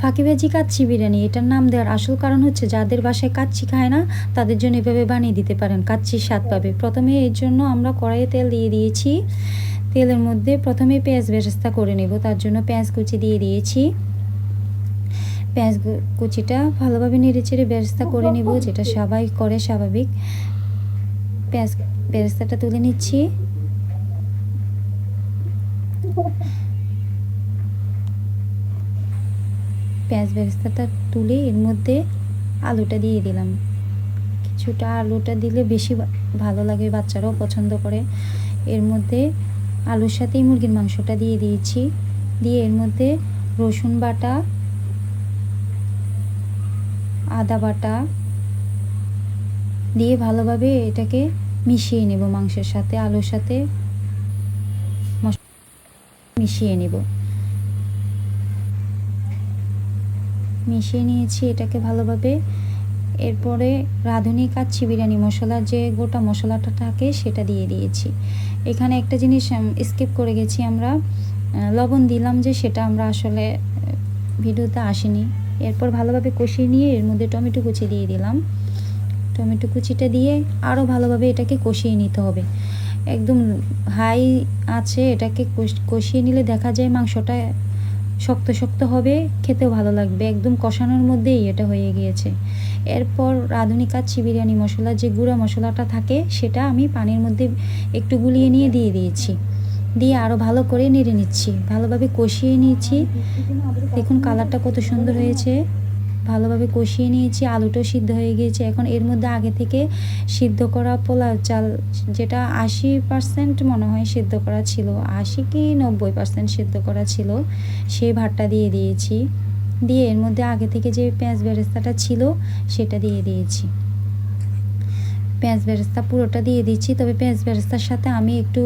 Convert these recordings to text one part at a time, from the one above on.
ফাঁকিবাজি কাচ্ছি বিরিয়ানি এটার নাম দেওয়ার আসল কারণ হচ্ছে যাদের বাসায় কাচ্ছি খায় না, তাদের জন্য এভাবে বানিয়ে দিতে পারেন, কাচ্চির স্বাদ পাবে। প্রথমে এর জন্য আমরা কড়াইয়ে তেল দিয়ে দিয়েছি। তেলের মধ্যে প্রথমে পেঁয়াজ বেরেস্তা করে নেব, তার জন্য পেঁয়াজ কুচি দিয়ে দিয়েছি। পেঁয়াজ কুচিটা ভালোভাবে নেড়ে চেড়ে বেরেস্তা করে নেব, যেটা সবাই করে, স্বাভাবিক। পেঁয়াজ বেরেস্তাটা তুলে নিচ্ছি। পেঁয়াজ বেরেস্তাটা তুলে এর মধ্যে আলুটা দিয়ে দিলাম। কিছুটা আলুটা দিলে বেশি ভালো লাগে, বাচ্চারাও পছন্দ করে। এর মধ্যে আলুর সাথেই মুরগির মাংসটা দিয়ে দিয়েছি। দিয়ে এর মধ্যে রসুন বাটা, আদা বাটা দিয়ে ভালোভাবে এটাকে মিশিয়ে নেব মাংসের সাথে, আলুর সাথে মশ- মিশিয়ে নেব। মিশিয়ে নিয়েছি এটাকে ভালোভাবে। এরপরে রাঁধুনি কাচ্ছি বিরিয়ানি মশলার যে গোটা মশলাটা থাকে সেটা দিয়ে দিয়েছি। এখানে একটা জিনিস স্কিপ করে গেছি আমরা। লবণ দিলাম যে সেটা আমরা আসলে ভিডিওতে আসেনি। এরপর ভালোভাবে কষিয়ে নিয়ে এর মধ্যে টমেটো কুচি দিয়ে দিলাম। টমেটো কুচিটা দিয়ে আরও ভালোভাবে এটাকে কষিয়ে নিতে হবে। একদম হাই আছে এটাকে কষ- কষিয়ে নিলে দেখা যায় মাংসটা শক্ত শক্ত হবে, খেতেও ভালো লাগবে। একদম কষানোর মধ্যেই এটা হয়ে গিয়েছে। এরপর রাঁধুনি কাচ্ছি বিরিয়ানি মশলা, যে গুঁড়া মশলাটা থাকে, সেটা আমি পানির মধ্যে একটু গুলিয়ে নিয়ে দিয়ে দিয়েছি। দিয়ে আরও ভালো করে নেড়ে নিচ্ছি। ভালোভাবে কষিয়ে নিয়েছি। দেখুন, কালারটা কত সুন্দর হয়েছে। ভালোভাবে কষিয়ে নিয়েছি, আলুটাও সিদ্ধ হয়ে গিয়েছে। এখন এর মধ্যে আগে থেকে সিদ্ধ করা পোলাও চাল, যেটা আশি পার্সেন্ট মনে হয় সিদ্ধ করা ছিল, আশি কি নব্বই পার্সেন্ট সিদ্ধ করা ছিল, সেই ভাতটা দিয়ে দিয়েছি। দিয়ে এর মধ্যে আগে থেকে যে পেঁয়াজ বেরেস্তাটা ছিল, সেটা দিয়ে দিয়েছি। পেঁয়াজ বেরেস্তা পুরোটা দিয়ে দিচ্ছি, তবে পেঁয়াজ বেরেস্তার সাথে আমি একটু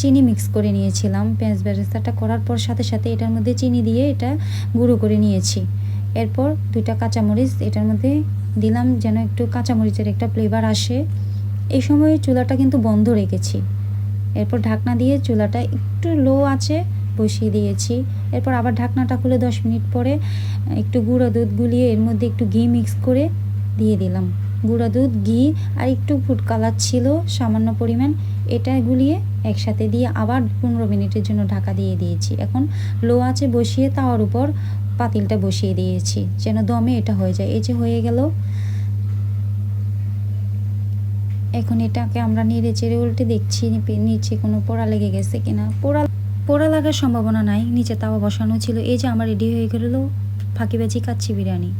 চিনি মিক্স করে নিয়েছিলাম। পেঁয়াজ বেরেস্তাটা করার পর সাথে সাথে এটার মধ্যে চিনি দিয়ে এটা গুঁড়ো করে নিয়েছি। এরপর দুইটা কাঁচামরিচ, এটার মধ্যে দিলাম যেন একটু কাঁচামরিচের একটা ফ্লেভার আসে। এই সময় চুলাটা কিন্তু বন্ধ রেখেছি। এরপর ঢাকনা দিয়ে চুলাটা একটু লো আছে বসিয়ে দিয়েছি। এরপর আবার ঢাকনাটা খুলে দশ মিনিট পরে একটু গুঁড়ো দুধ গুলিয়ে এর মধ্যে একটু ঘি মিক্স করে দিয়ে দিলাম। গুঁড়া দুধ, ঘি আর একটু ফুড কালার ছিল, সামান্য পরিমাণ। এটা গুলিয়ে একসাথে দিয়ে আবার পনেরো মিনিটের জন্য ঢাকা দিয়ে দিয়েছি। এখন লো আছে বসিয়ে তাওয়ার উপর পাতিলটা বসিয়ে দিয়েছি, যেন দমে এটা হয়ে যায়। এই যে হয়ে গেল। এখন এটাকে আমরা নেড়ে চেড়ে উল্টে দেখছি, নিচে কোনো পোড়া লেগে গেছে কিনা। পোড়া পোড়া লাগার সম্ভাবনা নাই, নিচে তাওয়া বসানো ছিল। এই যে আমার রেডি হয়ে গেল। ফাঁকিবাজি কাচ্ছি বিরিয়ানি।